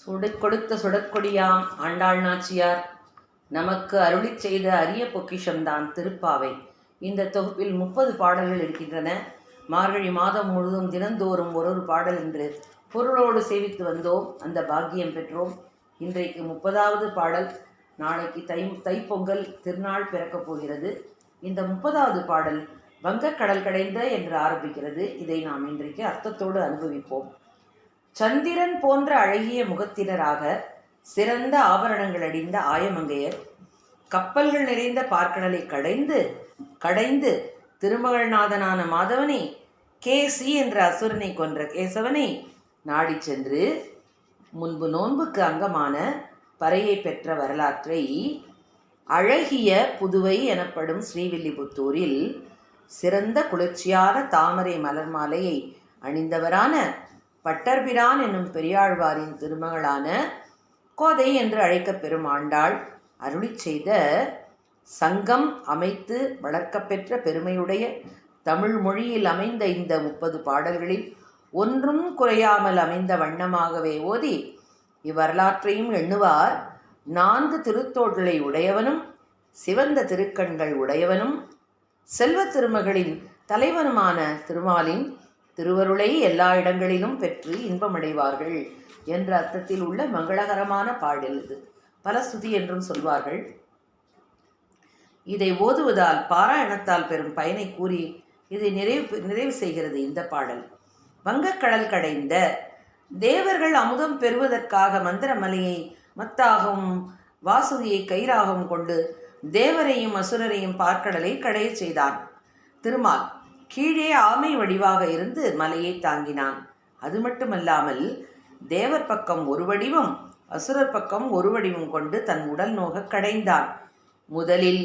சுடு கொடுத்த சுடற்கொடியாம் ஆண்டாள் நாச்சியார். நமக்கு அருளிச் செய்த அரிய பொக்கிஷம்தான் திருப்பாவை. இந்த தொகுப்பில் முப்பது பாடல்கள் இருக்கின்றன. மார்கழி மாதம் முழுதும் தினந்தோறும் ஒரு ஒரு பாடல் என்று பொருளோடு சேவித்து வந்தோம். அந்த பாக்கியம் பெற்றோம். இன்றைக்கு முப்பதாவது பாடல். நாளைக்கு தை தைப்பொங்கல் திருநாள் பிறக்கப் போகிறது. இந்த முப்பதாவது பாடல் வங்கக்கடல் கடைந்த என்று ஆரம்பிக்கிறது. இதை நாம் இன்றைக்கு அர்த்தத்தோடு அனுபவிப்போம். சந்திரன் போன்ற அழகிய முகத்தினராக சிறந்த ஆபரணங்கள் அடிந்த ஆயமங்கையர் கப்பல்கள் நிறைந்த பார்க்கடலை கடைந்து கடைந்து திருமகள்நாதனான மாதவனை கேசி என்ற அசுரனை கொன்ற கேசவனை நாடி சென்று முன்பு நோன்புக்கு அங்கமான பறையை பெற்ற வரலாற்றை அழகிய புதுவை எனப்படும் ஸ்ரீவில்லிபுத்தூரில் சிறந்த குளிர்ச்சியான தாமரை மலர் மாலையை அணிந்தவரான பட்டர்பிரான் என்னும் பெரியாழ்வாரின் திருமகளான கோதை என்று அழைக்கப்பெறும் ஆண்டாள். அருளிச் செய்த சங்கம் அமைத்து வளர்க்கப்பெற்ற பெருமையுடைய தமிழ் மொழியில் அமைந்த இந்த முப்பது பாடல்களில் ஒன்றும் குறையாமல் அமைந்த வண்ணமாகவே ஓதி இவ்வரலாற்றையும் எண்ணுவார். நான்கு திருத்தோள்களை உடையவனும் சிவந்த திருக்கண்கள் உடையவனும் செல்வத் திருமகளின் தலைவனுமான திருமாலின் திருவருளை எல்லா இடங்களிலும் பெற்று இன்பமடைவார்கள் என்ற அர்த்தத்தில் உள்ள மங்களகரமான பாடல் இது. பலஸ்துதி என்றும் சொல்வார்கள். இதை ஓதுவதால் பாராயணத்தால் பெறும் பயனை கூறி இதை நிறைவு நிறைவு செய்கிறது இந்த பாடல். வங்கக்கடல் கடைந்த தேவர்கள் அமுதம் பெறுவதற்காக மந்திரமலையை மத்தாகவும் வாசுகியை கயிறாகவும் கொண்டு தேவரையும் அசுரரையும் பார்க்கடலை கடையச் செய்தான். திருமால் கீழே ஆமை வடிவாக இருந்து மலையை தாங்கினான். அது மட்டுமல்லாமல் தேவர் பக்கம் ஒரு வடிவம் அசுரர் பக்கம் ஒரு வடிவம் கொண்டு தன் உடல் நோக கடைந்தான். முதலில்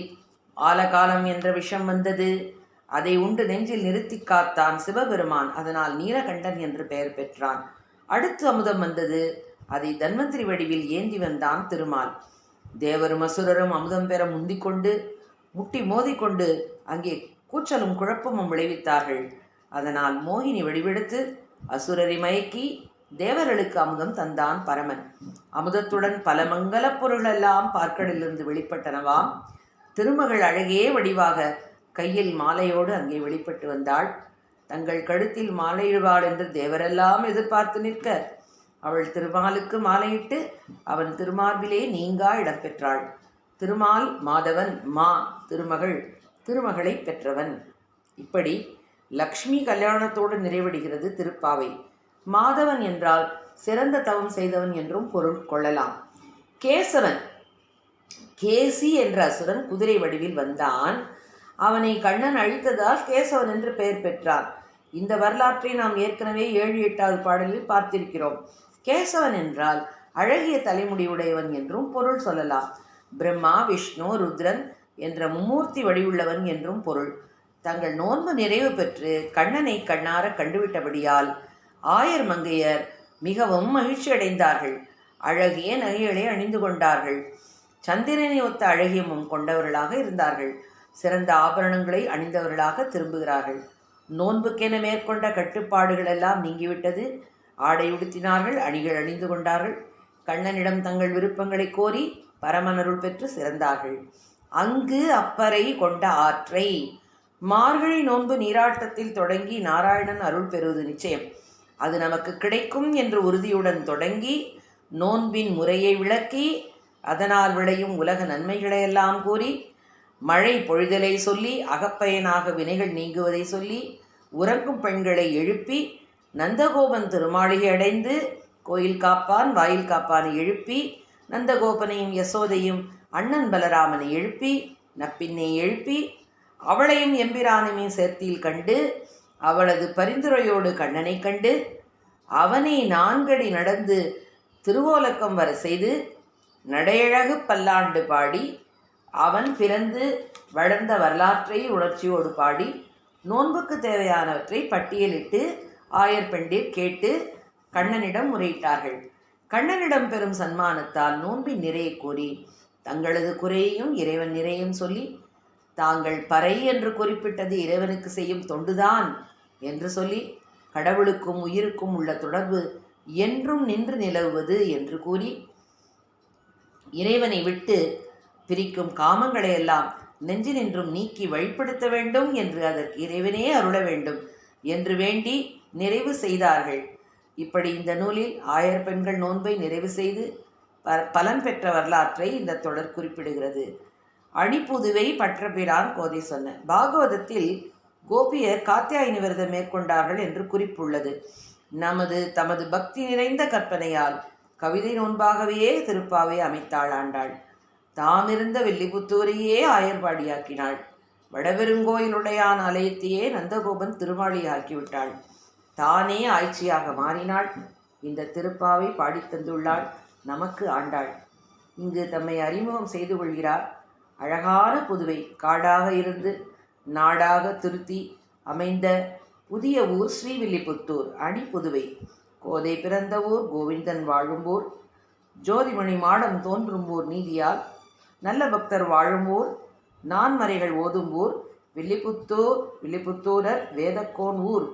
ஆலகாலம் என்ற விஷம் வந்தது. அதை உண்டு நெஞ்சில் நிறுத்தி காத்தான் சிவபெருமான். அதனால் நீலகண்டன் என்று பெயர் பெற்றான். அடுத்து அமுதம் வந்தது. அதை தன்வந்திரி வடிவில் ஏந்தி வந்தான் திருமால். தேவரும் அசுரரும் அமுதம் பெற முந்திக்கொண்டு முட்டி மோதிக்கொண்டு அங்கே கூச்சலும் குழப்பமும் விளைவித்தார்கள். அதனால் மோகினி வடிவெடுத்து அசுரரை மயக்கி தேவர்களுக்கு அமுதம் தந்தான் பரமன். அமுதத்துடன் பல மங்கலப் பொருளெல்லாம் பார்க்கடலிருந்து வெளிப்பட்டனவாம். திருமகள் அழகே வடிவாக கையில் மாலையோடு அங்கே வெளிப்பட்டு வந்தாள். தங்கள் கழுத்தில் மாலையிடுவாள் என்று தேவரெல்லாம் எதிர்பார்த்து நிற்க அவள் திருமாலுக்கு மாலையிட்டு அவன் திருமார்பிலே நீங்கா இடம் பெற்றாள் திருமால் மாதவன் மா திருமகள் திருமகளை பெற்றவன். இப்படி லக்ஷ்மி கல்யாணத்தோடு நிறைவடைகிறது திருப்பாவை. மாதவன் என்றால் சிறந்த தவம் செய்தவன் என்றும் பொருள் கொள்ளலாம். கேசவன். கேசி என்ற அசுரன் குதிரை வடிவில் வந்தான். அவனை கண்ணன் அழித்ததால் கேசவன் என்று பெயர் பெற்றான். இந்த வரலாற்றை நாம் ஏற்கனவே ஏழு எட்டாவது பாடலில் பார்த்திருக்கிறோம். கேசவன் என்றால் அழகிய தலைமுடியுடையவன் என்றும் பொருள் சொல்லலாம். பிரம்மா விஷ்ணு ருத்ரன் என்ற மும்மூர்த்தி வடிவுள்ளவன் என்றும் பொருள். தங்கள் நோன்பு நிறைவு பெற்று கண்ணனை கண்ணார கண்டுவிட்டபடியால் ஆயர் மங்கையர் மிகவும் மகிழ்ச்சி அடைந்தார்கள். அழகிய நகைகளை அணிந்து கொண்டார்கள். சந்திரனை ஒத்த அழகியமும் கொண்டவர்களாக இருந்தார்கள். சிறந்த ஆபரணங்களை அணிந்தவர்களாக திரும்புகிறார்கள். நோன்புக்கென மேற்கொண்ட கட்டுப்பாடுகள் எல்லாம் நீங்கிவிட்டது. ஆடை உடுத்தினார்கள் அணிகள் அணிந்து கொண்டார்கள். கண்ணனிடம் தங்கள் விருப்பங்களை கோரி பரமனருள் பெற்று சிறந்தார்கள். அங்கு அப்பறை கொண்ட ஆற்றை. மார்கழி நோன்பு நீராட்டத்தில் தொடங்கி நாராயணன் அருள் பெறுவது நிச்சயம். அது நமக்கு கிடைக்கும் என்று உறுதியுடன் தொடங்கி நோன்பின் முறையை விளக்கி அதனால் விளையும் உலக நன்மைகளையெல்லாம் கூறி மழை பொழுதலை சொல்லி அகப்பயனாக வினைகள் நீங்குவதை சொல்லி உறங்கும் பெண்களை எழுப்பி நந்தகோபன் திருமாளிகை அடைந்து கோயில் காப்பான் வாயில் காப்பானை எழுப்பி நந்தகோபனையும் யசோதையும் அண்ணன் பலராமனை எழுப்பி நப்பின்னை எழுப்பி அவளையும் எம்பிரானுமே சேர்த்தியில் கண்டு அவளது பரிந்துரையோடு கண்ணனை கண்டு அவனை நான்கடி நடந்து திருவோலக்கம் வர செய்து நடையழகு பல்லாண்டு பாடி அவன் பிறந்து வளர்ந்த வரலாற்றை உணர்ச்சியோடு பாடி நோன்புக்கு தேவையானவற்றை பட்டியலிட்டு ஆயர் பெண்டிர் கேட்டு கண்ணனிடம் முறையிட்டார்கள். கண்ணனிடம் பெறும் சன்மானத்தால் நோன்பின் நிறைய கூறி தங்களது குறையையும் இறைவன் நிறையும் சொல்லி தாங்கள் பறை என்று குறிப்பிட்டது இறைவனுக்கு செய்யும் தொண்டுதான் என்று சொல்லி கடவுளுக்கும் உயிருக்கும் உள்ள தொடர்பு என்றும் நின்று நிலவுவது என்று கூறி இறைவனை விட்டு பிரிக்கும் காமங்களை எல்லாம் நெஞ்சினின்றும் நீக்கி வழிப்படுத்த வேண்டும் என்று அதற்கு இறைவனே அருள வேண்டும் என்று வேண்டி நிறைவு செய்தார்கள். இப்படி இந்த நூலில் ஆயர் பெண்கள் நோன்பை நிறைவு செய்து பலன் பெற்ற வரலாற்றை இந்த தொடர் குறிப்பிடுகிறது. அணிப்புதுவை பற்றபிரான் கோதை சொன்ன. பாகவதத்தில் கோபியர் காத்தியாயினி விரதம் மேற்கொண்டார்கள் என்று குறிப்புள்ளது. நமது தமது பக்தி நிறைந்த கற்பனையால் கவிதை நோன்பாகவே திருப்பாவை அமைத்தாள் ஆண்டாள். தாமிருந்த வெள்ளிபுத்தூரையே ஆயர்பாடியாக்கினாள் வடபெருங்கோயிலுடையான் ஆலயத்தையே நந்தகோபன் திருமாளியாக்கிவிட்டாள் தானே ஆய்ச்சியாக மாறினாள். இந்த திருப்பாவை பாடித்தந்துள்ளாள். நமக்கு ஆண்டாள். இங்கு தம்மை அறிமுகம் செய்து கொள்கிறார். அழகான புதுவை காடாக இருந்து நாடாக திருத்தி அமைந்த புதிய ஊர் ஸ்ரீவில்லிபுத்தூர் அணி புதுவை. கோதை பிறந்த ஊர் கோவிந்தன் வாழும் ஊர். ஜோதிமணி மாடம் தோன்றும் ஊர் நீதியால் நல்ல பக்தர் வாழும் ஊர். நான்மறைகள் ஓதும் ஊர். வில்லிபுத்தூர் வில்லிபுத்தூரர் வேதக்கோன் ஊர்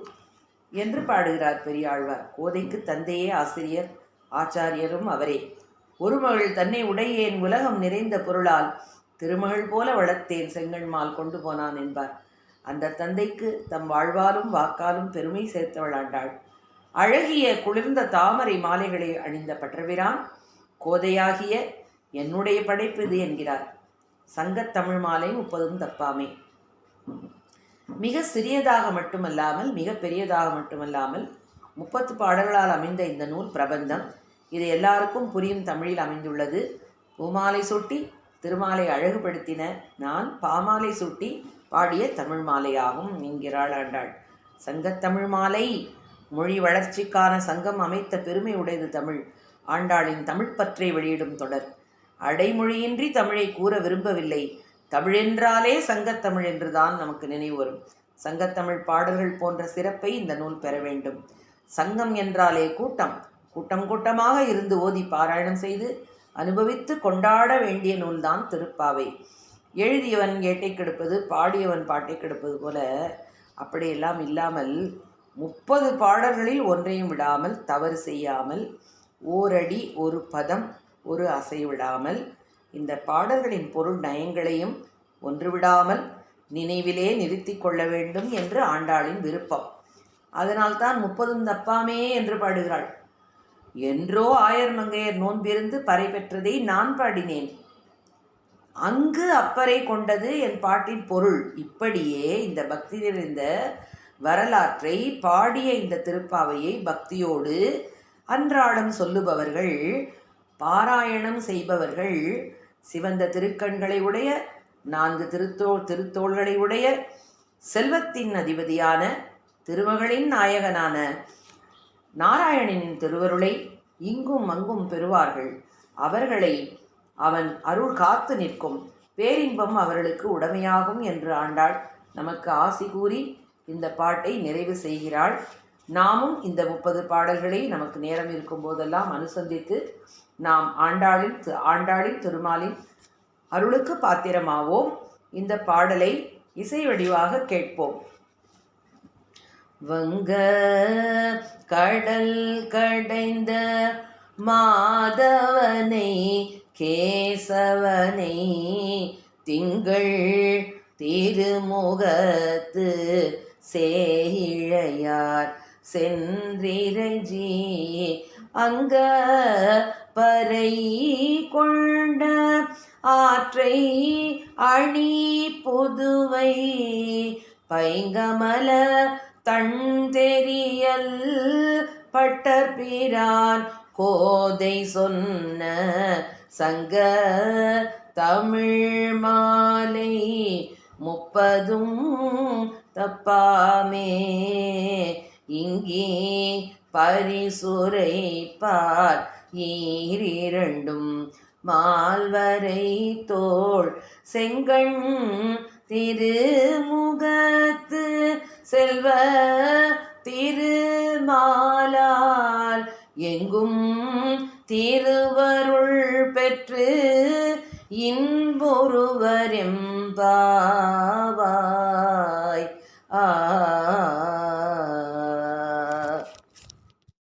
என்று பாடுகிறார் பெரியாழ்வார். கோதைக்கு தந்தையே ஆசிரியர். ஆச்சாரியரும் அவரே. ஒரு மகள் தன்னை உடையேன் உலகம் நிறைந்த பொருளால் திருமகள் போல வளர்த்தேன் செங்கண்மால் கொண்டு போனான் என்பார். அந்த தந்தைக்கு தம் வாழ்வாலும் வாக்காலும் பெருமை சேர்த்தவள் ஆண்டாள். அழகிய குளிர்ந்த தாமரை மாலைகளை அணிந்த பற்றவிரான் கோதையாகிய என்னுடைய படைப்பு இது என்கிறார். சங்கத் தமிழ் மாலை முப்பதும் தப்பாமே. மிக சிறியதாக மட்டுமல்லாமல் மிக பெரியதாக மட்டுமல்லாமல் முப்பத்து பாடல்களால் அமைந்த இந்த நூல் பிரபந்தம். இது எல்லாருக்கும் புரியும் தமிழில் அமைந்துள்ளது. பூமாலை சூட்டி திருமாலை அழகுபடுத்தின நான் பாமாலை சூட்டி பாடிய தமிழ் மாலையாகும் என்கிறாள் ஆண்டாள். சங்கத்தமிழ் மாலை மொழி வளர்ச்சிக்கான சங்கம் அமைத்த பெருமை உடையது தமிழ். ஆண்டாளின் தமிழ் பற்றை வெளியிடும் தொடர். அடைமொழியின்றி தமிழை கூற விரும்பவில்லை. தமிழென்றாலே சங்கத்தமிழ் என்றுதான் நமக்கு நினைவு வரும். சங்கத்தமிழ் பாடல்கள் போன்ற சிறப்பை இந்த நூல் பெற வேண்டும். சங்கம் என்றாலே கூட்டம். கூட்டம் கூட்டமாக இருந்து ஓதி பாராயணம் செய்து அனுபவித்து கொண்டாட வேண்டிய நூல்தான் திருப்பாவை. எழுதியவன் ஏட்டை கெடுப்பது பாடியவன் பாட்டை கெடுப்பது போல அப்படியெல்லாம் இல்லாமல் முப்பது பாடல்களில் ஒன்றையும் விடாமல் தவறு செய்யாமல் ஓரடி ஒரு பதம் ஒரு அசை விடாமல் இந்த பாடல்களின் பொருள் நயங்களையும் ஒன்று விடாமல் நினைவிலே நிறுத்தி கொள்ள வேண்டும் என்று ஆண்டாளின் விருப்பம். அதனால்தான் முப்பதும் தப்பாமே என்று பாடுகிறாள். என்றோ ஆயர் மங்கையர் நோன்பிருந்து பறை பெற்றதை நான் பாடினேன். அங்கு அப்பறை கொண்டது என் பாட்டின் பொருள். இப்படியே இந்த பக்தி நிறைந்த வரலாற்றை பாடிய இந்த திருப்பாவையை பக்தியோடு அன்றாடம் சொல்லுபவர்கள் பாராயணம் செய்பவர்கள் சிவந்த திருக்கண்களை உடைய நான்கு திருத்தோ திருத்தோள்களை உடைய செல்வத்தின் அதிபதியான திருமகளின் நாயகனான நாராயணனின் திருவருளை இங்கும் அங்கும் பெறுவார்கள். அவர்களை அவன் அருள் காத்து நிற்கும். பேரின்பம் அவர்களுக்கு உடமையாகும் என்று ஆண்டாள். நமக்கு ஆசி கூறி இந்த பாட்டை நிறைவு செய்கிறாள். நாமும் இந்த முப்பது பாடல்களை நமக்கு நேரம் இருக்கும் போதெல்லாம் அனுசந்தித்து நாம் ஆண்டாளின் ஆண்டாளின் திருமாலின் அருளுக்கு பாத்திரமாவோம். இந்த பாடலை இசை வடிவாக கேட்போம். வங்க கடல் கடைந்த மாதவனை கேசவனை திங்கள் திருமுகத்து சேயிழையார் சென்றிரஞ்சி. அங்க பறை கொண்ட ஆற்றை அணி புதுவை பைங்கமல தன் தெரியல் பட்டர்பிரான் கோதை சொன்ன சங்க தமிழ் மாலை முப்பதும் தப்பாமே. இங்கே பரிசுரைப்பார் ஈரிரண்டும் மால்வரை தோள் செங்கண் திருமுகத்து செல்வ திருமாலால் எங்கும் திருவருள் பெற்று இன்பொருவரெம்பாவாய்